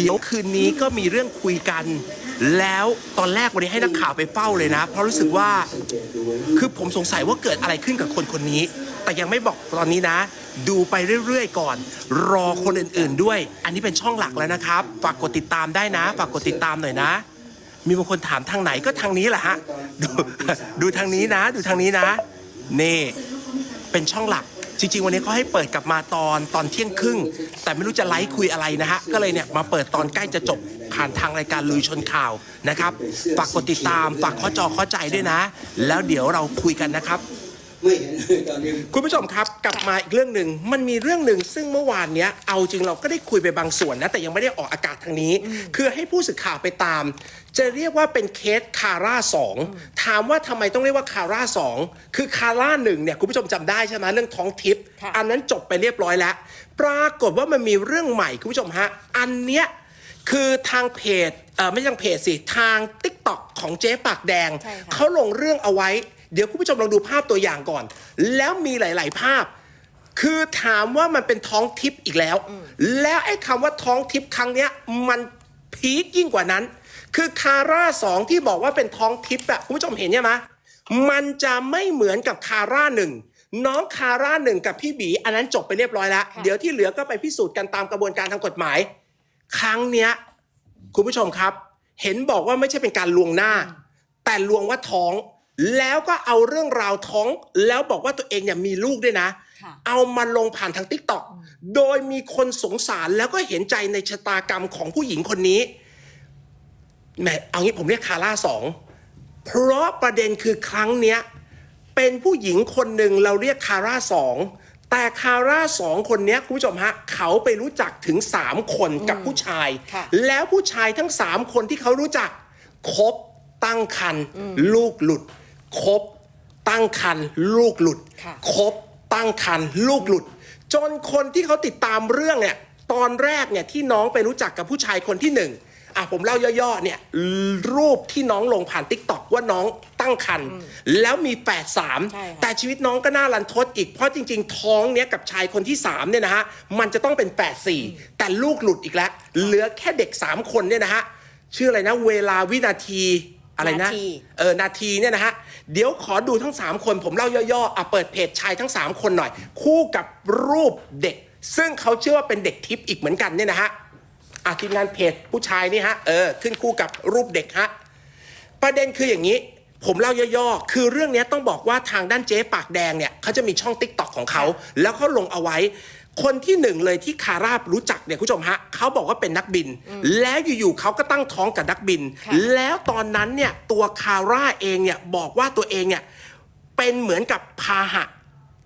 เดี๋ยวคืนนี้ก็มีเรื่องคุยกัน แล้วตอนแรกวันนี้ให้นักข่าวไปเฝ้าเลยนะ เพราะรู้สึกว่า คือผมสงสัยว่าเกิดอะไรขึ้นกับคนคนนี้ แต่ยังไม่บอกตอนนี้นะ ดูไปเรื่อยๆก่อน รอคนอื่นๆด้วย อันนี้เป็นช่องหลักแล้วนะครับ ฝากกดติดตามได้นะ ฝากกดติดตามหน่อยนะ มีบางคนถามทางไหนก็ทางนี้แหละฮะ ดูดูทางนี้นะ ดูทางนี้นะ นี่ เป็นช่องหลัก จริง ๆ วันนี้เขาให้เปิดกลับมาตอนตอนเที่ยงครึ่ง แต่ไม่รู้จะไลฟ์คุยอะไรนะฮะ ก็เลยเนี่ยมาเปิดตอนใกล้จะจบผ่านทางรายการลุยชนข่าวนะครับฝากกดติดตามฝากข้อจอข้อใจด้วยนะ แล้วเดี๋ยวเราคุยกันนะครับ ไม่เห็นเลยตอนนี้ คุณผู้ชมครับกลับมาอีกเรื่องหนึ่งมันมีเรื่องหนึ่งซึ่งเมื่อวานเนี้ยเอาจริงเราก็ได้คุยไปบางส่วนนะ แต่ยังไม่ได้ออกอากาศทางนี้ คือให้ผู้สื่อข่าวไปตาม จะเรียกว่าเป็นเคสคาร่าสองถามว่าทำไมต้องเรียกว่าคาร่าสองคือคาร่าหนึ่งเนี่ยคุณผู้ชมจำได้ใช่ไหมเรื่องท้องทิพย์ค่ะ อันนั้นจบไปเรียบร้อยแล้ว ปรากฏว่ามันมีเรื่องใหม่คุณผู้ชมฮะอันเนี้ยคือทางเพจเออไม่ใช่ทางเพจสิทาง t ิ k t o k ของเจ๊ปากแดง ใช่ค่ะ เขาลงเรื่องเอาไว้ เดี๋ยวคุณผู้ชมลองดูภาพตัวอย่างก่อน แล้วมีหลาย ๆ ภาพ คือถามว่ามันเป็นท้องทิพย์อีกแล้ว แล้วไอ้คำว่าท้องทิพย์ครั้งเนี้ยมันพีคยิ่งกว่านั้น คือคาร่าสองที่บอกว่าเป็นท้องทิพย์อะคุณผู้ชมเห็นใช่ไหมมันจะไม่เหมือนกับคาร่าหนึ่งน้องคาร่าหนึ่งกับพี่บี อันนั้นจบไปเรียบร้อยแล้วค่ะเดี๋ยวที่เหลือก็ไปพิสูจน์กันตามกระบวนการทางกฎหมาย ครั้งเนี้ย คุณผู้ชมครับ เห็นบอกว่าไม่ใช่เป็นการลวงหน้า แต่ลวงว่าท้อง แล้วก็เอาเรื่องราวท้องแล้วบอกว่าตัวเองเนี่ยมีลูกด้วยนะค่ะเอามาลงผ่านทางทิกตอกโดยมีคนสงสารแล้วก็เห็นใจในชะตากรรมของผู้หญิงคนนี้แหมเอางี้ผมเรียกคาร่าสองเพราะประเด็นคือครั้งเนี้ยเป็นผู้หญิงคนหนึ่งเราเรียกคาร่าสองแต่คาร่าสองคนเนี้ยคุณผู้ชมฮะเขาไปรู้จักถึง 3 คนกับผู้ชายค่ะแล้วผู้ชายทั้ง 3 คนที่เขารู้จักคบตั้งคันลูกหลุด คบตั้งคันลูกหลุดค่ะคบตั้งคันลูกหลุด จนคนที่เขาติดตามเรื่องเนี่ยตอนแรกเนี่ยที่น้องไปรู้จักกับผู้ชายคนที่หนึ่งอะผมเล่าย่อๆเนี่ยรูปที่น้องลงผ่านติ๊กต็อกว่าน้องตั้งคันแล้วมีแฝดสามใช่ค่ะแต่ชีวิตน้องก็น่ารันทดอีกเพราะจริง ๆ ท้องเนี้ยกับชายคนที่3เนี่ยนะฮะมันจะต้องเป็นแฝดสี่แต่ลูกหลุดอีกแล้วเหลือแค่เด็ก 3 คนเนี่ยนะฮะชื่ออะไรนะเวลาวินาที อะไรนะนาทีเออ นาทีเนี่ยนะฮะ เดี๋ยวขอดูทั้ง 3 คนผมเล่าย่อๆอะเปิดเพจชายทั้ง 3 คนหน่อย คู่กับรูปเด็ก ซึ่งเขาเชื่อว่าเป็นเด็กทิพย์อีกเหมือนกันเนี่ยนะฮะอะทีมงานเพจผู้ชายนี่ฮะ เออ ขึ้นคู่กับรูปเด็กฮะ ประเด็นคืออย่างนี้ ผมเล่าย่อๆ คือเรื่องนี้ต้องบอกว่าทางด้านเจ๊ปากแดงเนี่ยเขาจะมีช่องติ๊กต็อกของเขา แล้วเขาลงเอาไว้ คนที่หนึ่งเลยที่คาราบรู้จักเนี่ยคุณผู้ชมฮะเขาบอกว่าเป็นนักบิน แล้วอยู่ๆเขาก็ตั้งท้องกับนักบินค่ะแล้วตอนนั้นเนี่ยตัวคาร่าเองเนี่ยบอกว่าตัวเองเนี่ยเป็นเหมือนกับพาหะ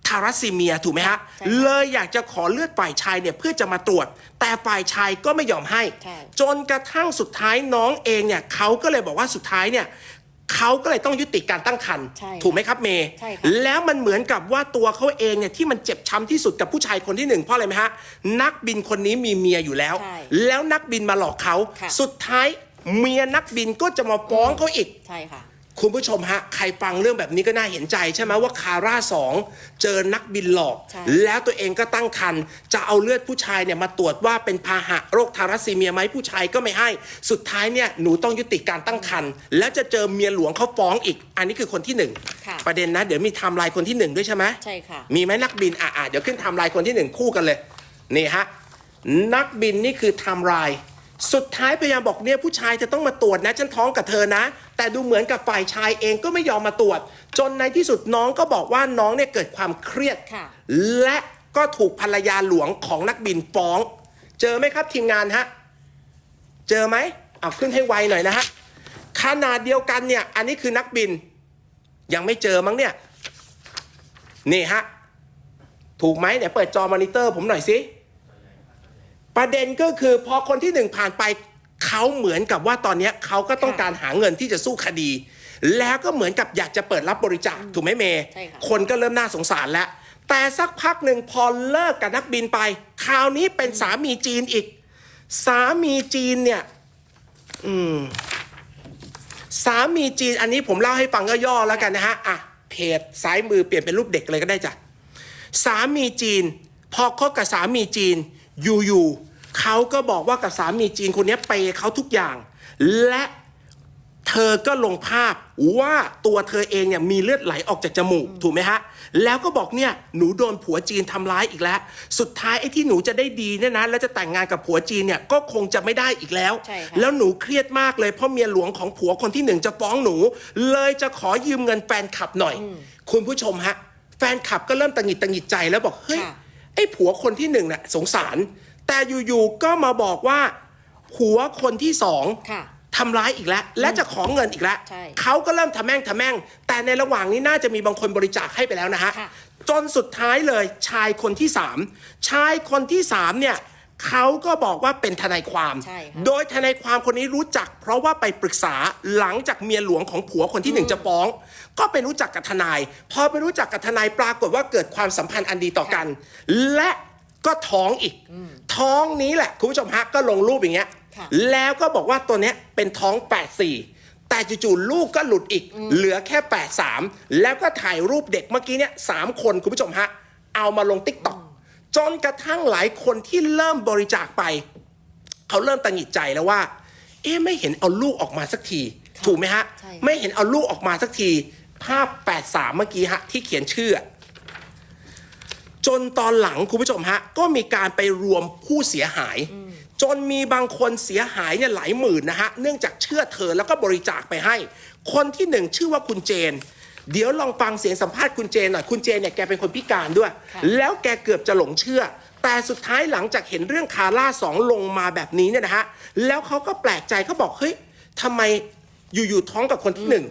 ทารัสซีเมียถูกไหมฮะใช่ค่ะเลยอยากจะขอเลือดฝ่ายชายเนี่ยเพื่อจะมาตรวจ แต่ฝ่ายชายก็ไม่ยอมให้ใช่จนกระทั่งสุดท้ายน้องเองเนี่ยเขาก็เลยบอกว่าสุดท้ายเนี่ย เขาก็เลยต้องยุติการตั้งครรภ์ใช่ค่ะถูกไหมครับเมย์ใช่ค่ะ แล้วมันเหมือนกับว่าตัวเขาเองเนี่ยที่มันเจ็บช้ำที่สุดกับผู้ชายคนที่หนึ่งเพราะอะไรไหมฮะ นักบินคนนี้มีเมียอยู่แล้ว ใช่แล้วนักบินมาหลอกเขา ค่ะ สุดท้ายเมียนักบินก็จะมาฟ้องเขาอีก ใช่ค่ะ คุณผู้ชมฮะ ใครฟังเรื่องแบบนี้ก็น่าเห็นใจใช่ไหมว่าคาร่าสองเจอนักบินหลอก ใช่ แล้วตัวเองก็ตั้งครรภ์จะเอาเลือดผู้ชายเนี่ยมาตรวจว่าเป็นพาหะโรคทารัสซีเมียไหมผู้ชายก็ไม่ให้ สุดท้ายเนี่ยหนูต้องยุติการตั้งครรภ์แล้วจะเจอเมียหลวงเขาฟ้องอีก อันนี้คือคนที่หนึ่งค่ะ ประเด็นนะ เดี๋ยวมีไทม์ไลน์คนที่หนึ่งด้วยใช่ไหม ใช่ค่ะ มีไหมนักบินอะอะเดี๋ยวขึ้นไทม์ไลน์คนที่หนึ่งคู่กันเลย นี่ฮะ นักบินนี่คือไทม์ไลน์ สุดท้ายพยายามบอกเนี่ยผู้ชายจะต้องมาตรวจนะฉันท้องกับเธอนะ แต่ดูเหมือนกับฝ่ายชายเองก็ไม่ยอมมาตรวจ จนในที่สุดน้องก็บอกว่าน้องเนี่ยเกิดความเครียด ค่ะ และก็ถูกภรรยาหลวงของนักบินฟ้อง เจอไหมครับทีมงานฮะ เจอไหมเอาขึ้นให้ไวหน่อยนะฮะขนาดเดียวกันเนี่ย อันนี้คือนักบิน ยังไม่เจอมั้งเนี่ย นี่ฮะ ถูกไหมเนี่ยเปิดจอมอนิเตอร์ผมหน่อยสิ ประเด็นก็คือพอคนที่หนึ่งผ่านไปเขาเหมือนกับว่าตอนเนี้ยเขาก็ต้องค่ะการหาเงินที่จะสู้คดี แล้วก็เหมือนกับอยากจะเปิดรับบริจาคถูกไหมเมย์ใช่ค่ะคนก็เริ่มน่าสงสารแล้ว แต่สักพักหนึ่งพอเลิกกับนักบินไป คราวนี้เป็นสามีจีนอีก สามีจีนเนี่ย อืม สามีจีนอันนี้ผมเล่าให้ฟังย่อๆแล้วกันนะฮะอะเพจซ้ายมือเปลี่ยนเป็นรูปเด็กเลยก็ได้จ้ะสามีจีน พอคบกับสามีจีน อยู่เขาก็บอกว่ากับสามีจีนคนนี้เปย์เขาทุกอย่าง และเธอก็ลงภาพว่าตัวเธอเองเนี่ยมีเลือดไหลออกจากจมูกถูกไหมฮะ แล้วก็บอกเนี่ยหนูโดนผัวจีนทำร้ายอีกแล้ว สุดท้ายไอ้ที่หนูจะได้ดีเนี่ยนะแล้วจะแต่งงานกับผัวจีนเนี่ยก็คงจะไม่ได้อีกแล้วใช่ค่ะแล้วหนูเครียดมากเลยเพราะเมียหลวงของผัวคนที่หนึ่งจะฟ้องหนู เลยจะขอยืมเงินแฟนคลับหน่อย คุณผู้ชมฮะ แฟนคลับก็เริ่มตังหงิดตังหงิดใจแล้วบอกเฮ้ยค่ะ ไอ้ผัวคนที่หนึ่งน่ะสงสาร แต่อยู่ๆก็มาบอกว่าผัวคนที่สองค่ะ ทำร้ายอีกแล้ว และจะขอเงินอีกแล้วใช่เขาก็เริ่มทำแม่งทำแม่ง แต่ในระหว่างนี้น่าจะมีบางคนบริจาคให้ไปแล้วนะฮะ ค่ะ จนสุดท้ายเลยชายคนที่สามชายคนที่สามเนี่ย เขาก็บอกว่าเป็นทนายความ ใช่ค่ะโดยทนายความคนนี้รู้จัก เพราะว่าไปปรึกษาหลังจากเมียหลวงของผัวคนที่หนึ่งจะฟ้อง ก็ไปรู้จักกับทนาย พอไปรู้จักกับทนายปรากฏว่าเกิดความสัมพันธ์อันดีต่อกัน และก็ท้องอีก ท้องนี้แหละ คุณผู้ชมฮะก็ลงรูปอย่างเงี้ย ค่ะ แล้วก็บอกว่าตัวเนี้ยเป็นท้อง 84 แต่จู่ๆลูกก็หลุดอีก เหลือแค่ 83 แล้วก็ถ่ายรูปเด็กเมื่อกี้เนี่ยสามคนคุณผู้ชมฮะ เอามาลงติ๊กต็อก จนกระทั่งหลายคนที่เริ่มบริจาคไป เขาเริ่มตังหงิดใจแล้วว่า เอ๊ะไม่เห็นเอาลูกออกมาสักทีค่ะถูกไหมฮะ ใช่ ไม่เห็นเอาลูกออกมาสักที ภาพ 83 เมื่อกี้ฮะ ที่เขียนชื่ออะจนตอนหลังคุณผู้ชมฮะ ก็มีการไปรวมผู้เสียหาย จนมีบางคนเสียหายเนี่ยหลายหมื่นนะฮะ เนื่องจากเชื่อเธอแล้วก็บริจาคไปให้ คนที่หนึ่งชื่อว่าคุณเจน เดี๋ยวลองฟังเสียงสัมภาษณ์คุณเจนหน่อย คุณเจนเนี่ยแกเป็นคนพิการด้วยค่ะแล้วแกเกือบจะหลงเชื่อ แต่สุดท้ายหลังจากเห็นเรื่องคาร่าสองลงมาแบบนี้เนี่ยนะฮะ แล้วเขาก็แปลกใจเขาบอกเฮ้ยทำไมอยู่ๆท้องกับคนที่หนึ่ง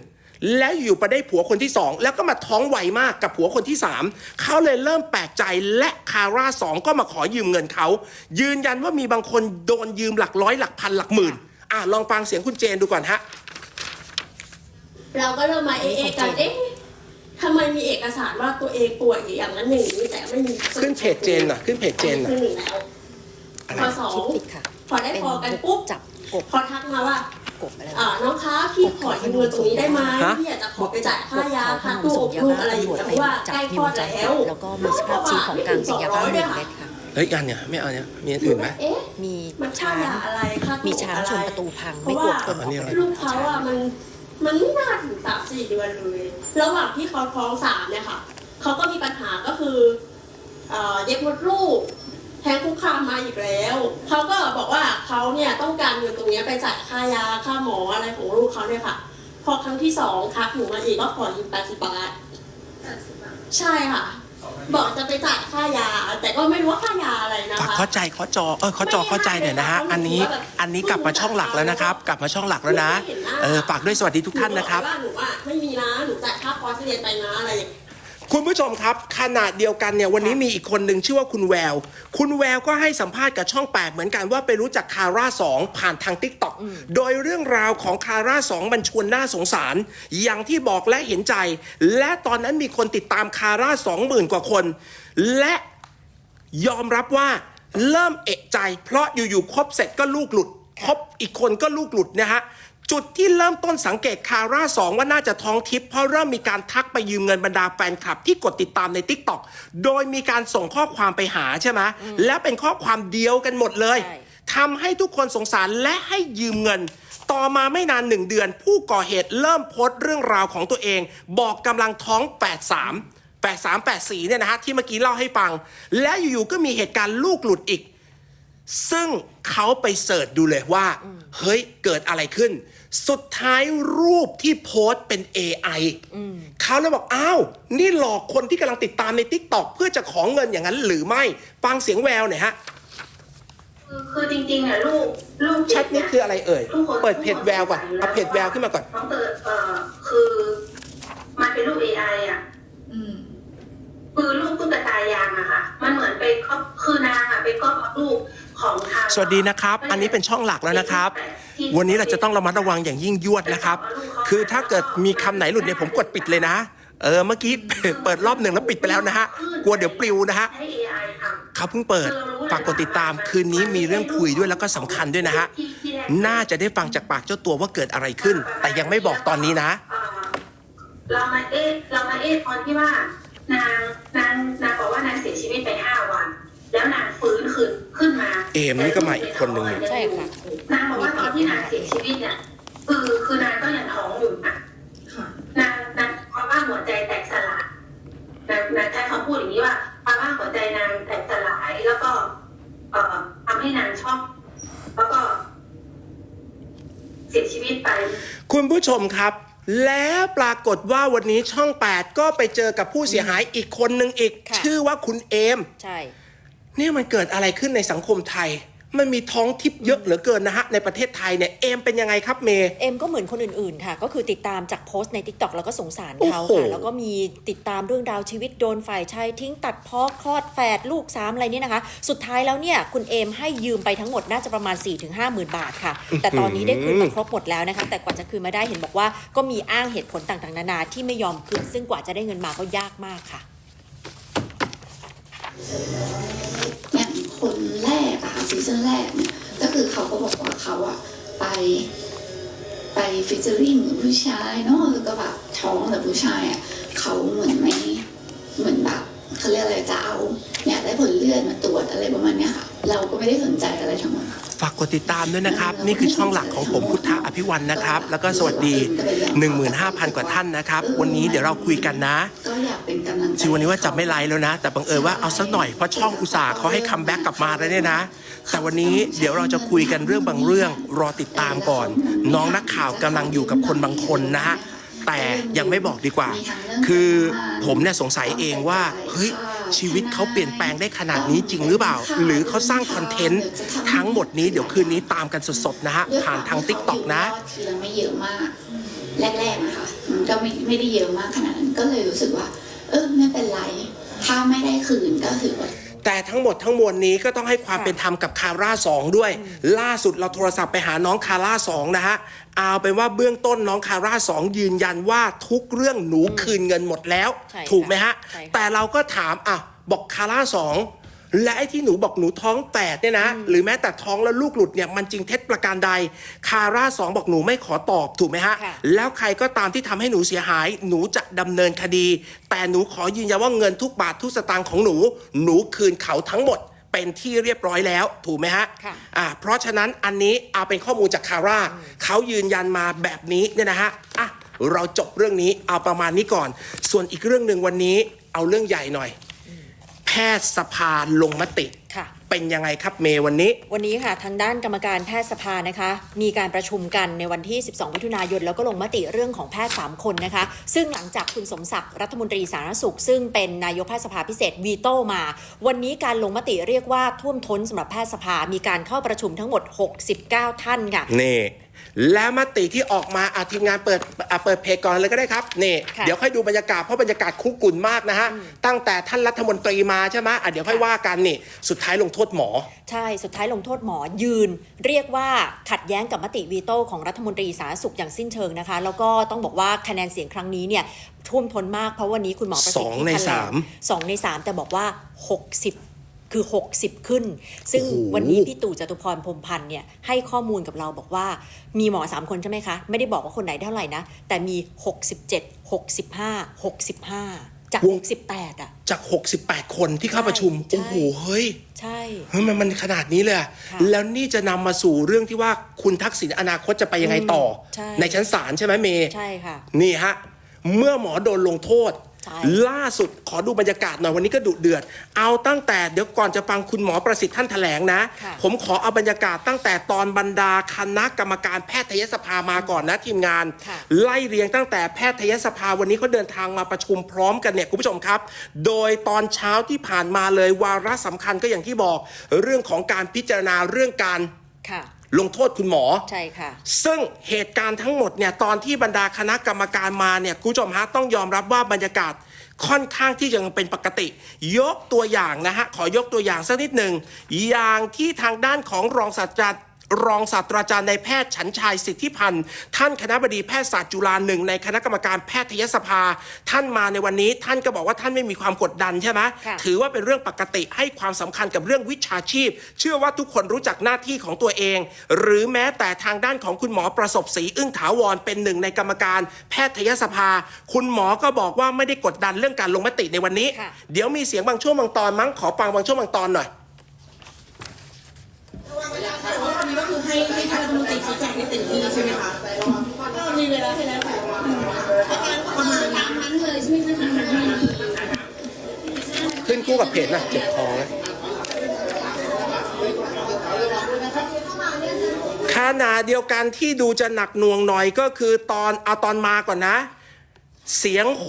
แล้วอยู่ๆไปได้ผัวคนที่สองแล้วก็มาท้องไวมากกับผัวคนที่สามเขาเลยเริ่มแปลกใจและคาร่าสองก็มาขอยืมเงินเขา ยืนยันว่ามีบางคนโดนยืมหลักร้อยหลักพันหลักหมื่นอะลองฟังเสียงคุณเจนดูก่อนฮะ เราก็เริ่มมาเอะๆกันเอ๊ะทำไมมีเอกสารว่าตัวเองป่วยอย่างนั้นอย่างนี้แต่ไม่มีขึ้นเพจเจนหน่อยขึ้นเพจเจนหน่อยคือหนึ่งแล้วอะไรข้อสองคิดผิดค่ะพอได้พอกันปุ๊บจับกบพอทักมาว่ากบอะไรอ่าน้องคะพี่ขอยืมเงินตรงนี้ได้ไหมฮะพี่อยากจะขอไปจ่ายค่ายาค่าตู้อบลูกอะไรอย่างเงี้ยเพราะว่าใกล้คลอดแล้วแล้วก็มีภาพชีของกลางเป็นยาบ้าหนึ่งเม็ดค่ะเฮ้ยอันเนี่ยไม่เอาเนี่ยมีอันอื่นไหมเอ๊ะมีมันค่าช้างยาอะไรค่ามีตู้ช้างอะไรชนประตูพังเพไม่ราะกลัวว่าคนออกไปลูกเขาอะมัน มันไม่น่าถึงสามสี่เดือนเลย ระหว่างที่เขาท้องสามเนี่ยค่ะ เขาก็มีปัญหาก็คือเอ่อเย็บมดลูกแท้งคุกคามมาอีกแล้ว เขาก็บอกว่าเขาเนี่ยต้องการเงินตรงเนี้ยไปจ่ายค่ายาค่าหมออะไรของลูกเขาเนี่ยค่ะ พอครั้งที่สองทักหนูมาอีกก็ขอยืมแปดสิบบาท ใช่ค่ะ บอกจะไปจ่ายค่ายา แต่ก็ไม่รู้ว่าค่ายาอะไรนะอะคะเข้าใจเข้าจอเออเข้าจอเข้าใจหน่อยนะฮะอันนี้อันนี้กลับมาช่องหลักแล้วนะครับ กลับมาช่องหลักแล้วนะเออฝากด้วยสวัสดีทุกท่านนะครับหนูอกว่าหนูว่าไม่มีนะหนูจ่ายค่าคอร์สเรียนไปนะอะไรอย่างเงี้ย คุณผู้ชมครับ ขนาดเดียวกันเนี่ยวันนี้มีอีกคนหนึ่งชื่อว่าคุณแวว คุณแววก็ให้สัมภาษณ์กับช่องแปดเหมือนกันว่าไปรู้จักคาร่าสองผ่านทางทิกตอกโดยเรื่องราวของคาร่าสองมันชวนน่าสงสาร อย่างที่บอกและเห็นใจ และตอนนั้นมีคนติดตามคาร่าสองหมื่นกว่าคน และยอมรับว่าเริ่มเอะใจ เพราะอยู่ๆคบเสร็จก็ลูกหลุดคบอีกคนก็ลูกหลุดนะฮะ จุดที่เริ่มต้นสังเกตคาร่าสองว่าน่าจะท้องทิพย์เพราะเริ่มมีการทักไปยืมเงินบรรดาแฟนคลับที่กดติดตามใน t ิ k t o k โดยมีการส่งข้อความไปหาใช่ไหมและเป็นข้อความเดียวกันหมดเลยทำให้ทุกคนสงสารและให้ยืมเงิน ต่อมาไม่นานหนึ่งเดือน ผู้ก่อเหตุเริ่มโพสต์เรื่องราวของตัวเอง บอกกำลังท้อง 83 83 84เนี่ยนะฮะที่เมื่อกี้เล่าให้ฟัง และอยู่ๆก็มีเหตุการณ์ลูกหลุดอีก ซึ่งเขาไปเสิร์ชดูเลยว่า เฮ้ยเกิดอะไรขึ้น สุดท้ายรูปที่โพสต์เป็น AI เขาเลยบอกอ้าว นี่หลอกคนที่กำลังติดตามใน t ิ k t o k เพื่อจะขอเงินอย่างนั้นหรือไม่ ฟังเสียงแววหน่อยฮะ คือคือจริงๆอะลูกลูกแชทนี้คืออะไรเอ่ย ทุกคนเปิดเพจแววก่อนเอาเพจแววขึ้นมาก่อน น้องเปิดเอ่อคือมันเป็นลูก AI อะคือลูกตุ๊กตายางอะค่ะ มันเหมือนไปครอบคือนางอะไปครอบลูกของทาง สวัสดีนะครับ อันนี้เป็นช่องหลักแล้วนะครับ วันนี้เราจะต้องระมัดระวังอย่างยิ่งยวดนะครับ คือถ้าเกิดมีคำไหนหลุดเนี่ยผมกดปิดเลยนะ เออ เมื่อกี้เปิดรอบหนึ่งแล้วปิดไปแล้วนะฮะ กลัวเดี๋ยวปลิวนะฮะให้ AI ทำเขาเพิ่งเปิด ฝากกดติดตาม คืนนี้มีเรื่องคุยด้วยแล้วก็สำคัญด้วยนะฮะ น่าจะได้ฟังจากปากเจ้าตัวว่าเกิดอะไรขึ้น แต่ยังไม่บอกตอนนี้นะเอ่อเรามาเอ๊ะเรามาเอ๊ะตอนที่ว่านางนางนางบอกว่านางเสียชีวิตไปห้าวัน แล้วนางฟื้นขึ้นขึ้นมาเอมนี่ก็มาอีกคนหนึ่งนี่ใช่ค่ะ นางบอกว่าตอนที่นางเสียชีวิตเนี่ยคือคือนางก็ยังท้องอยู่นะค่ะนางนางภาวะหัวใจแตกสลายนางนางใช้คำพูดอย่างนี้ว่าภาวะหัวใจนางแตกสลายแล้วก็ เอ่อทำให้นางช็อกแล้วก็ เสียชีวิตไป คุณผู้ชมครับ แล้วปรากฏว่าวันนี้ช่อง 8 ก็ไปเจอกับผู้เสียหายอีกคนหนึ่งอีก ค่ะ ชื่อว่าคุณเอม ใช่ เนี่ยมันเกิดอะไรขึ้นในสังคมไทย มันมีท้องทิพย์เยอะเหลือเกินนะฮะ ในประเทศไทยเนี่ยเอมเป็นยังไงครับเมย์ เอ็มก็เหมือนคนอื่นๆ ค่ะ ก็คือติดตามจากโพสต์ใน t ิ k t o k แล้วก็สงสารเขาโอ้โห ค่ะ แล้วก็มีติดตามเรื่องราวชีวิตโดนฝ่ายชายทิ้งตัดเพ้อคลอดแฝดลูกสามอะไรเนี่ยนะคะ สุดท้ายแล้วเนี่ย คุณเอมให้ยืมไปทั้งหมดน่าจะประมาณ 4-5ถึงหมื่นบาทค่ะ แต่ตอนนี้ได้คืนมาครบหมดแล้วนะคะ แต่กว่าจะคืนมาได้เห็นบอกว่าก็มีอ้างเหตุผลต่างๆนานาที่ไม่ยอมคืนซึ่งกว่าจะได้เงินมาก็ยากมากค่ะอย่าง คนแรกอะค่ะซีซั่นแรกเนี่ยก็คือเขาก็บอกว่าเขาอะไปไปฟิชเจอริงกับผู้ชายเนาะแล้วก็แบบท้องแต่ผู้ชายอะเขาเหมือนไม่เหมือนแบบ เขาเรียกอะไรจะเอาอยากได้ผลเลือดมาตรวจอะไรประมาณเนี้ยค่ะ เราก็ไม่ได้สนใจอะไรทั้งหมดค่ะ ฝากกดติดตามด้วยนะครับ นี่คือช่องหลักของผมพุทธะอภิวันนะครับ แล้วก็สวัสดี 15,000 กว่าท่านนะครับ วันนี้เดี๋ยวเราคุยกันนะก็อยากเป็นกำลังใจ ชื่อวันนี้ว่าจะไม่ไลฟ์แล้วนะ แต่บังเอิญว่าเอาสักหน่อยเพราะช่องอุตสาห์เขาให้คัมแบ็กกลับมาแล้วเนี่ยนะ แต่วันนี้เดี๋ยวเราจะคุยกันเรื่องบางเรื่อง รอติดตามก่อน น้องนักข่าวกำลังอยู่กับคนบางคนนะฮะ แต่ยังไม่บอกดีกว่า คือผมเนี่ยสงสัยเองว่าเฮ้ยชีวิตเขาเปลี่ยนแปลงได้ขนาดนี้จริงหรือเปล่า หรือเขาสร้างคอนเทนต์ทั้งหมดนี้เดี๋ยวคืนนี้ตามกันสดๆนะฮะผ่านทาง t ิ k t o k นะทีละไม่เยอะมากแรกๆนะคะมันก็ไม่ไม่ได้เยอะมากขนาดนั้นก็เลยรู้สึกว่า เออไม่เป็นไร ถ้าไม่ได้คืนก็ถือว่า แต่ทั้งหมดทั้งมวลนี้ก็ต้องให้ความเป็นธรรมกับคาร่าสองด้วย ล่าสุดเราโทรศัพท์ไปหาน้องคาร่าสองนะฮะเอาเป็นว่าเบื้องต้นน้องคาร่าสองยืนยันว่าทุกเรื่องหนูคืนเงินหมดแล้วใช่ค่ะถูกไหมฮะใช่ค่ะแต่เราก็ถามอะบอกคาร่าสอง และไอ้ที่หนูบอกหนูท้องแตกเนี่ยนะ หรือแม้แต่ท้องแล้วลูกหลุดเนี่ยมันจริงเท็จประการใด คาร่าสองบอกหนูไม่ขอตอบถูกไหมฮะค่ะแล้วใครก็ตามที่ทำให้หนูเสียหาย หนูจะดำเนินคดี แต่หนูขอยืนยันว่าเงินทุกบาททุกสตางค์ของหนู หนูคืนเขาทั้งหมดเป็นที่เรียบร้อยแล้วถูกไหมฮะค่ะอ่าเพราะฉะนั้นอันนี้เอาเป็นข้อมูลจากคาร่าเขายืนยันมาแบบนี้เนี่ยนะฮะอะเราจบเรื่องนี้เอาประมาณนี้ก่อน ส่วนอีกเรื่องหนึ่งวันนี้เอาเรื่องใหญ่หน่อยแพทยสภาลงมติ ค่ะ เป็นยังไงครับเมย์วันนี้ วันนี้ค่ะทางด้านกรรมการแพทยสภานะคะ มีการประชุมกันในวันที่ 12 มิถุนายน แล้วก็ลงมติเรื่องของแพทย์ 3 คนนะคะ ซึ่งหลังจากคุณสมศักดิ์รัฐมนตรีสาธารณสุข ซึ่งเป็นนายกแพทยสภาพิเศษวีโต้มา วันนี้การลงมติเรียกว่าท่วมท้นสำหรับแพทยสภา มีการเข้าประชุมทั้งหมด 69 ท่านค่ะ นี่ และมติที่ออกมาอาทีมงานเปิดอะเปิดเพจก่อนเลยก็ได้ครับนี่ค่ะเดี๋ยวค่อยดูบรรยากาศเพราะบรรยากาศคุกกุ่นมากนะฮะตั้งแต่ท่านรัฐมนตรีมาใช่ไหมอะเดี๋ยวค่อยว่ากันนี่สุดท้ายลงโทษหมอ ใช่ สุดท้ายลงโทษหมอยืน เรียกว่าขัดแย้งกับมติวีโต้ของรัฐมนตรีสาธารณสุขอย่างสิ้นเชิงนะคะ แล้วก็ต้องบอกว่าคะแนนเสียงครั้งนี้เนี่ยท่วมท้นมากเพราะวันนี้คุณหมอประสิทสองธิ์ในที่แถลงสาม สองในสามแต่บอกว่า 60 คือ 60 ขึ้น ซึ่งโอ้โหวันนี้พี่ตู่จตุพรพรหมพันธ์เนี่ยให้ข้อมูลกับเราบอกว่ามีหมอ 3 คนใช่ไหมคะ ไม่ได้บอกว่าคนไหนเท่าไหร่นะ แต่มี 67 65 65 จาก 68 อะ จาก 68 คนที่เข้าประชุมใช่โอ้โห เฮ้ย ใช่เฮ้ยมันมันขนาดนี้เลยอะค่ะแล้วนี่จะนำมาสู่เรื่องที่ว่าคุณทักษิณอนาคตจะไปยังไงต่อใช่ชั้นศาลใช่ไหมเมย์ใช่ค่ะ นี่ฮะ เมื่อหมอโดนลงโทษใช่ ล่าสุดขอดูบรรยากาศหน่อยวันนี้ก็ดุเดือด เอาตั้งแต่เดี๋ยวก่อนจะฟังคุณหมอประสิทธิ์ท่านแถลงนะค่ะผมขอเอาบรรยากาศตั้งแต่ตอนบรรดาคณะกรรมการแพทยสภามาก่อนนะทีมงานค่ะไล่เรียงตั้งแต่แพทยสภาวันนี้เขาเดินทางมาประชุมพร้อมกันเนี่ยคุณผู้ชมครับ โดยตอนเช้าที่ผ่านมาเลยวาระสำคัญก็อย่างที่บอก เรื่องของการพิจารณาเรื่องการค่ะ ลงโทษคุณหมอ ใช่ค่ะ ซึ่งเหตุการณ์ทั้งหมดเนี่ยตอนที่บรรดาคณะกรรมการมาเนี่ยคุณผู้ชมฮะต้องยอมรับว่าบรรยากาศค่อนข้างที่จะยังเป็นปกติ ยกตัวอย่างนะฮะ ขอยกตัวอย่างสักนิดหนึ่งอย่างที่ทางด้านของรองศาสตราจารย์ รองศาสตราจารย์ในายแพทย์ฉันชัยสิทธิพันธ์ ท่านคณะบดีแพทยศาสตร์จุฬาหนึ่งในคณะกรรมการแพทยสภา ท่านมาในวันนี้ ท่านก็บอกว่าท่านไม่มีความกดดันใช่ไหมค่ะถือว่าเป็นเรื่องปกติให้ความสำคัญกับเรื่องวิชาชีพ เชื่อว่าทุกคนรู้จักหน้าที่ของตัวเอง หรือแม้แต่ทางด้านของคุณหมอประสบศรีอึ้งถาวรเป็นหนึ่งในกรรมการแพทยสภา คุณหมอก็บอกว่าไม่ได้กดดันเรื่องการลงมติในวันนี้ค่ะเดี๋ยวมีเสียงบางช่วงบางตอนมั้งขอฟังบางช่วงบางตอนหน่อย ให้ให้ท่านรัฐมนตรีชี้แจงได้เต็มที่ใช่ไหมคะก็มีเวลาให้แล้วค่ะประมาณตามนั้เลยใช่ไหมครับขึ้นคู่กับเพจนะเจ็บคอนะขณะเดียวกันที่ดูจะหนักหน่วงหน่อยก็คือตอนเอาตอนมาก่อนนะ เสียงโห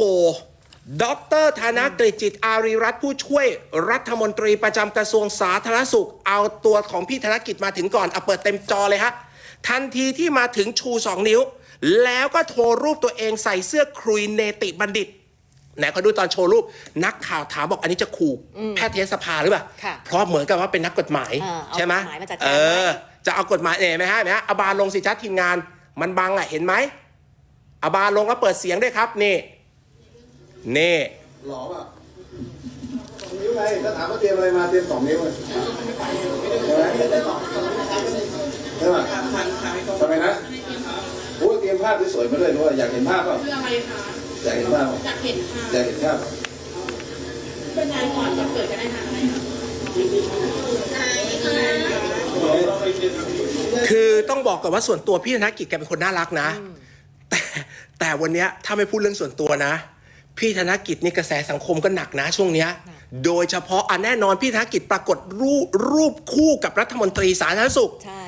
ดรธนกฤษจิตอารีรัตน์ผู้ช่วยรัฐมนตรีประจำกระทรวงสาธารณสุข เอาตัวของพี่ธนกิจมาถึงก่อนเอาเปิดเต็มจอเลยฮะ ทันทีที่มาถึงชูสองนิ้ว แล้วก็โชว์รูปตัวเองใส่เสื้อครุยเนติบัณฑิตไหนเขาดูตอนโชว์รูปนักข่าวถามบอกอันนี้จะขู่แพทยสภาหรือเปล่าค่ะเพราะเหมือนกับว่าเป็นนักกฎหมายเออเอาใช่ไหมกฎหมายมาจัดการเออ จะเอากฎหมายเห็นไหมฮะเห็นไหมฮะเอาบาลงสิชัดทีมงาน มันบังอะเห็นไหมเอาบาลงแล้วเปิดเสียงด้วยครับนี่ นี่หล่อป่ะสองนิ้วไงถ้าถามว่าเตรียมอะไรมาเตรียมสองนิ้วไงใช่ไหมใช่ไหมทำไมนะโอ้ยเตรียมภาพสวยๆมาด้วยด้วยอยากเห็นภาพเปล่าเพื่ออะไรคะอยากเห็นภาพเปล่าอยากเห็นค่ะอยากเห็นภาพเป็นนายก่อนจะเกิดกันได้นานไหมคะคือต้องบอกก่อนว่าส่วนตัวพี่ธนกิจแกเป็นคนน่ารักนะ แต่แต่วันเนี้ยถ้าไม่พูดเรื่องส่วนตัวนะ พี่ธนกิจนี่กระแสสังคมก็หนักนะช่วงเนี้ย โดยเฉพาะอะแน่นอนพี่ธนกิจปรากฏรูปรูปคู่กับรัฐมนตรีสาธารณสุข ใช่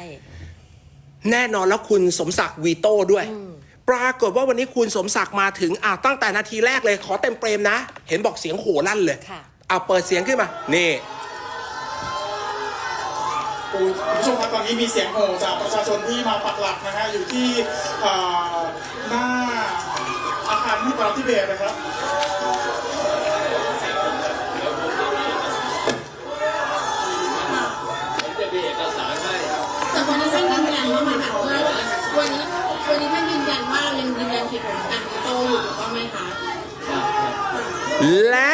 แน่นอนแล้วคุณสมศักดิ์วีโต้ด้วยปรากฏว่าวันนี้คุณสมศักดิ์มาถึงอะตั้งแต่นาทีแรกเลยขอเต็มเปรมนะ เห็นบอกเสียงโห่ลั่นเลย ค่ะ เอาเปิดเสียงขึ้นมา นี่ คุณผู้ชมครับตอนนี้มีเสียงโห่จากประชาชนที่มาปักหลักนะฮะอยู่ที่เอ่อหน้าอาคาร ที่ปาร์ตี้เบสนะครับแต่วันนี้ท่านยืนยันว่ามันหักเมื่อวันนี้วันนี้ท่านยืนยันว่ายังยืนยันเหตุผลการโตอยู่ถูกต้องไหมคะ และ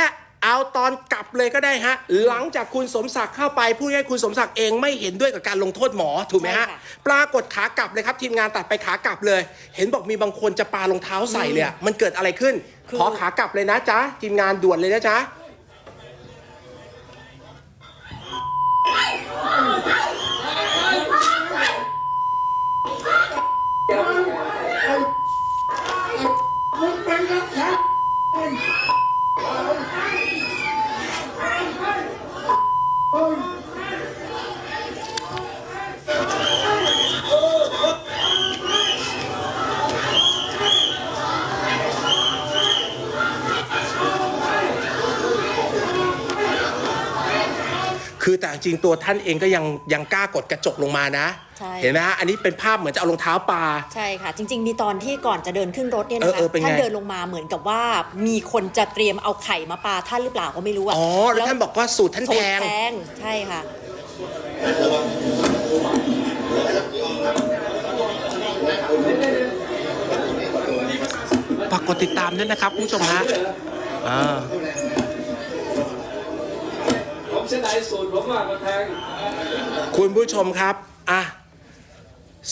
เลยก็ได้ฮะ หลังจากคุณสมศักดิ์เข้าไปพูดให้คุณสมศักดิ์เองไม่เห็นด้วยกับการลงโทษหมอถูกไหมฮะ ใช่ค่ะ ปรากฏขากลับเลยครับ ทีมงานตัดไปขากลับเลย เห็นบอกมีบางคนจะปารองเท้าใส่เลยอะมันเกิดอะไรขึ้น ขอขากลับเลยนะจ๊ะทีมงานด่วนเลยนะจ๊ะคือแต่จ ริงตัวท่านเองก็ยังยังกล้ากดกระจกลงมานะ ใช่ เห็นไหมฮะอันนี้เป็นภาพเหมือนจะเอารองเท้าปลา ใช่ค่ะ จริง ๆ มีตอนที่ก่อนจะเดินขึ้นรถเนี่ยนะเออคะเออเป็นไง ท่านเดินลงมาเหมือนกับว่ามีคนจะเตรียมเอาไข่มาปาท่านหรือเปล่าก็ไม่รู้อะอ๋อแล้วท่านบอกว่าสูตรท่านโทแพษงแพงใช่ค่ะ ฝากกดติดตามด้วยนะครับคุณผู้ชมฮะอ่าผม เส้นไหนสูตรผมว่ามาแทงคุณผู้ชมครับอะ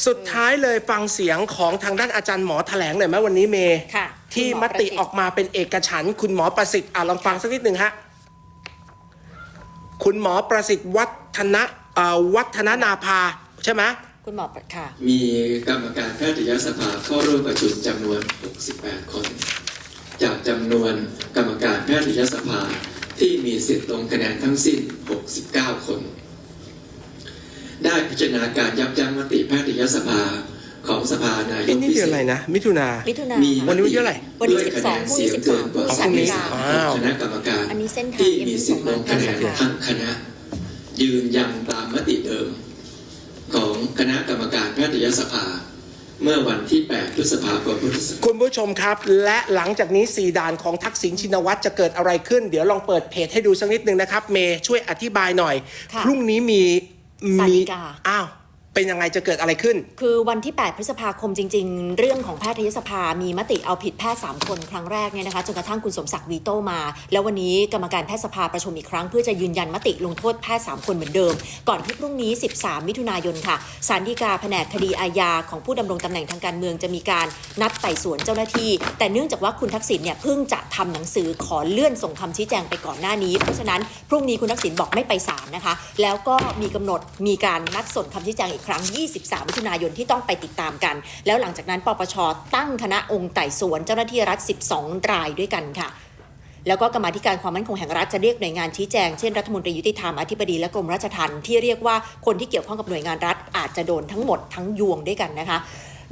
สุดท้ายเลยฟังเสียงของทางด้านอาจารย์หมอแถลงหน่อยไหมวันนี้เมย์ค่ะที่คุณหมมอประติสิทธิ์ออกมาเป็นเอกฉันท์คุณหมอประสิทธิ์อะลองฟังสักนิดหนึ่งฮะคุณหมอประสิทธิ์วัฒนะเอ่อวัฒนนาภาใช่ไหมคุณหมอประค่ะ มีกรรมการแพทยสภาเข้าร่วมประชุมจำนวน 68 คน จากจำนวนกรรมการแพทยสภา ที่มีสิทธิ์ลงคะแนนทั้งสิ้น 69 คน ได้พิจารณาการยับยั้งมติแพทยสภาของสภานายกนี่นี่พิเดือนเศอะไรษนะ มิถุนามิถุนามีวันนี้วันที่เท่าไหร่วันที่ด้วยคะแนน12เสียงเกินกว่าพรุ่งนี้สาม13ของคณะกรรมการอันนี้เส้นทางที่ยังไม่มีสิทธิ์ลงคะแนนส่งมาทั้งคณะ ยืนยันตามมติเดิม ของคณะกรรมการแพทยสภา เมื่อวันที่ 8 พฤษภาคมพุทธศักราชคุณผู้ชมครับ และหลังจากนี้สี่ด่านของทักษิณชินวัตรจะเกิดอะไรขึ้น เดี๋ยวลองเปิดเพจให้ดูสักนิดหนึ่งนะครับ เมย์ช่วยอธิบายหน่อยค่ะพรุ่งนี้มีศาลมีฎีกาอ้าว เป็นยังไงจะเกิดอะไรขึ้น คือวันที่ 8 พฤษภาคมจริง ๆ เรื่องของแพทยสภา มีมติเอาผิดแพทย์ 3 คนครั้งแรกเนี่ยนะคะจนกระทั่งคุณสมศักดิ์วีโต้มา แล้ววันนี้กรรมการแพทยสภาประชุมอีกครั้ง เพื่อจะยืนยันมติลงโทษแพทย์ 3 คนเหมือนเดิม ก่อนที่พรุ่งนี้ 13 มิถุนายนค่ะศาลฎีกาแผนกคดีอาญาของผู้ดำรงตำแหน่งทางการเมืองจะมีการนัดไต่สวนเจ้าหน้าที่ แต่เนื่องจากว่าคุณทักษิณเนี่ยเพิ่งจะทำหนังสือขอเลื่อนส่งคำชี้แจงไปก่อนหน้านี้ เพราะฉะนั้นพรุ่งนี้คุณทักษิณบอกไม่ไปศาลนะคะ แล้วก็มีกำหนดมีการนัดส่งคำชี้แจงอีกครั้ง 23 มิถุนายนที่ต้องไปติดตามกัน แล้วหลังจากนั้นปปชตั้งคณะองค์ไต่สวนเจ้าหน้าที่รัฐ 12 รายด้วยกันค่ะแล้วก็กรรมาธิการความมั่นคงแห่งรัฐจะเรียกหน่วยงานชี้แจง เช่นรัฐมนตรียุติธรรมอธิบดีและกรมราชทัณฑ์ที่เรียกว่าคนที่เกี่ยวข้องกับหน่วยงานรัฐอาจจะโดนทั้งหมดทั้งยวงด้วยกันนะคะ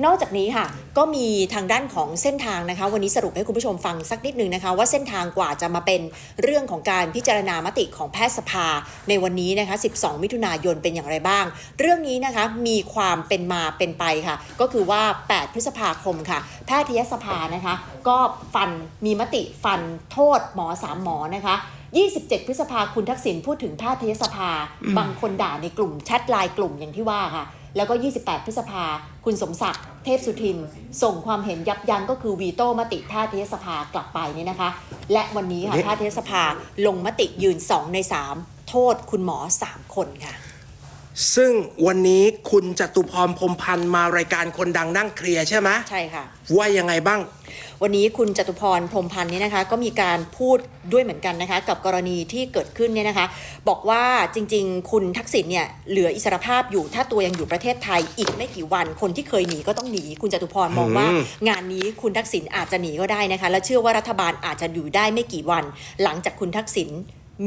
นอกจากนี้ค่ะ ก็มีทางด้านของเส้นทางนะคะ วันนี้สรุปให้คุณผู้ชมฟังสักนิดนึงนะคะ ว่าเส้นทางกว่าจะมาเป็นเรื่องของการพิจารณามติของแพทยสภา ในวันนี้นะคะ 12 มิถุนายนเป็นอย่างไรบ้าง เรื่องนี้นะคะมีความเป็นมาเป็นไปค่ะ ก็คือว่า 8 พฤษภาคมค่ะ แพทยสภานะคะ ก็ฟันมีมติฟันโทษหมอ3หมอนะคะ27 พฤษภาคุณทักษิณพูดถึงแพทยสภา บางคนด่าในกลุ่มแชทไลน์กลุ่มอย่างที่ว่าค่ะ แล้วก็ 28 พฤษภา คุณสมศักดิ์เทพสุทิน ส่งความเห็นยับยั้งก็คือวีโต้มติแพทยสภากลับไปเนี่ยนะคะ และวันนี้ค่ะเนี่ยแพทยสภาลงมติยืน 2 ใน 3 โทษคุณหมอ 3 คนค่ะ ซึ่งวันนี้คุณจตุพรพรหมพันธ์มารายการคนดังนั่งเคลียร์ใช่ไหมใช่ค่ะ ว่ายังไงบ้าง วันนี้คุณจตุพรพรหมพันธ์เนี่ยนะคะ ก็มีการพูดด้วยเหมือนกันนะคะ กับกรณีที่เกิดขึ้นเนี่ยนะคะ บอกว่าจริง ๆ คุณทักษิณเนี่ยเหลืออิสรภาพอยู่ถ้าตัวยังอยู่ประเทศไทยอีกไม่กี่วัน คนที่เคยหนีก็ต้องหนีคุณจตุพรมองว่าอืมงานนี้คุณทักษิณอาจจะหนีก็ได้นะคะ และเชื่อว่ารัฐบาลอาจจะอยู่ได้ไม่กี่วัน หลังจากคุณทักษิณ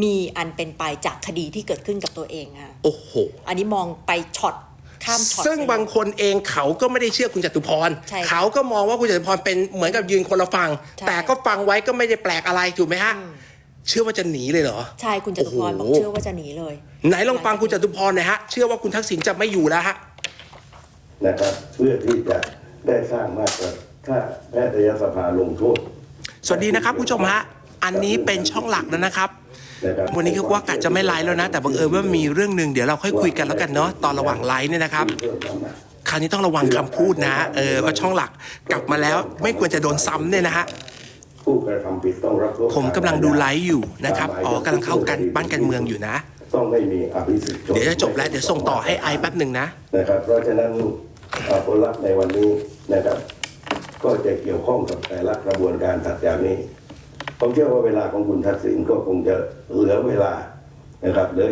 มีอันเป็นไปจากคดีที่เกิดขึ้นกับตัวเองค่ะโอ้โห อันนี้มองไปช็อตข้ามช็อตซึ่งไปเลยบางคนเองเขาก็ไม่ได้เชื่อคุณจตุพรใช่ค่ะเขาก็มองว่าคุณจตุพรเป็นเหมือนกับยืนคนละฝั่งใช่แต่ก็ฟังไว้ก็ไม่ได้แปลกอะไรถูกไหมฮะอืมเชื่อว่าจะหนีเลยเหรอ ใช่คุณจตุพรบอกโอ้โหเชื่อว่าจะหนีเลย ไหนลองฟังคุณจตุพรหน่อยฮะ เชื่อว่าคุณทักษิณจะไม่อยู่แล้วฮะนะครับเพื่อที่จะได้สร้างมาตรถ้าแพทยสภาลงโทษ สวัสดีนะครับคุณผู้ชมฮะ อันนี้เป็นช่องหลักแล้วนะครับ นะครับวันนี้คือว่ากะจะไม่ไลฟ์แล้วนะ แต่บังเอิญว่ามีเรื่องหนึ่งเดี๋ยวเราค่อยคุยกันแล้วกันเนาะตอนระหว่างไลฟ์เนี่ยนะครับเพิ่มน้ำหนักคราวนี้ต้องระวังคำพูดนะเออว่าช่องหลักกลับมาแล้วไม่ควรจะโดนซ้ำเนี่ยนะฮะผู้กระทำผิดต้องรับโทษผมกำลังดูไลฟ์อยู่นะครับอ๋อกำลังเข้ากันบ้านการเมืองอยู่นะต้องไม่มีอภิสิทธิ์ชนเดี๋ยวจะจบแล้วเดี๋ยวส่งต่อให้ไอแป๊บหนึ่งนะนะครับเพราะฉะนั้นเอ่อผลลัพธ์ในวันนี้นะครับ ก็จะเกี่ยวข้องกับแต่ละกระบวนการถัดจากนี้ ผมเชื่อว่าเวลาของคุณทักษิณก็คงจะเหลือเวลานะครับเหลือ